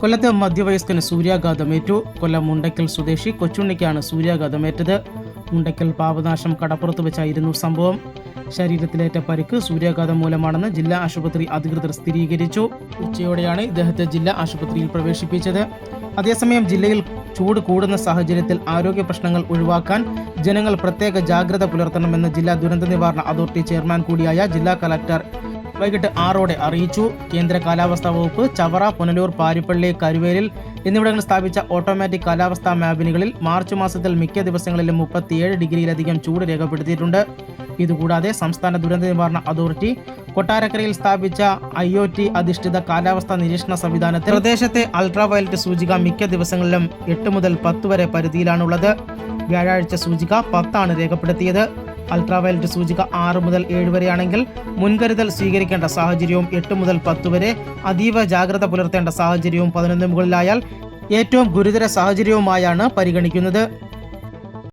കൊല്ലത്തെ മധ്യവയസ്കന് സൂര്യാഘാതമേറ്റു. കൊല്ലം മുണ്ടയ്ക്കൽ സ്വദേശി കൊച്ചുണ്ണിക്കാണ് സൂര്യാഘാതമേറ്റത്. മുണ്ടയ്ക്കൽ പാപനാശം കടപ്പുറത്ത് വെച്ചായിരുന്നു സംഭവം. ശരീരത്തിലേറ്റ പരിക്ക് സൂര്യാഘാതം മൂലമാണെന്ന് ജില്ലാ ആശുപത്രി അധികൃതർ സ്ഥിരീകരിച്ചു. ഉച്ചയോടെയാണ് ഇദ്ദേഹത്തെ ജില്ലാ ആശുപത്രിയിൽ പ്രവേശിപ്പിച്ചത്. അതേസമയം ജില്ലയിൽ ചൂട് കൂടുന്ന സാഹചര്യത്തിൽ ആരോഗ്യ പ്രശ്നങ്ങൾ ഒഴിവാക്കാൻ ജനങ്ങൾ പ്രത്യേക ജാഗ്രത പുലർത്തണമെന്ന് ജില്ലാ ദുരന്ത നിവാരണ അതോറിറ്റി ചെയർമാൻ കൂടിയായ ജില്ലാ കലക്ടർ വൈകിട്ട് ആറോടെ അറിയിച്ചു. കേന്ദ്ര കാലാവസ്ഥാ വകുപ്പ് ചവറ പുനലൂർ പാരിപ്പള്ളി കരുവേലിൽ എന്നിവിടങ്ങളിൽ സ്ഥാപിച്ച ഓട്ടോമാറ്റിക് കാലാവസ്ഥാ മാപിനുകളിൽ മാർച്ച് മാസത്തിൽ മിക്ക ദിവസങ്ങളിലും മുപ്പത്തിയേഴ് ഡിഗ്രിയിലധികം ചൂട് രേഖപ്പെടുത്തിയിട്ടുണ്ട്. ഇതുകൂടാതെ സംസ്ഥാന ദുരന്ത നിവാരണ അതോറിറ്റി കൊട്ടാരക്കരയിൽ സ്ഥാപിച്ച ഐ ഒ ടി അധിഷ്ഠിത കാലാവസ്ഥാ നിരീക്ഷണ സംവിധാനത്തിൽ പ്രദേശത്തെ അൾട്രാവയലറ്റ് സൂചിക മിക്ക ദിവസങ്ങളിലും എട്ട് മുതൽ പത്ത് വരെ പരിധിയിലാണുള്ളത്. വ്യാഴാഴ്ച സൂചിക പത്താണ് രേഖപ്പെടുത്തിയത്. അൾട്രാവയലറ്റ് സൂചിക ആറ് മുതൽ ഏഴ് വരെയാണെങ്കിൽ മുൻകരുതൽ സ്വീകരിക്കേണ്ട സാഹചര്യവും എട്ട് മുതൽ പത്ത് വരെ അതീവ ജാഗ്രത പുലർത്തേണ്ട സാഹചര്യവും പതിനൊന്ന് മുകളിലായാൽ ഏറ്റവും ഗുരുതര സാഹചര്യവുമായാണ് പരിഗണിക്കുന്നത്.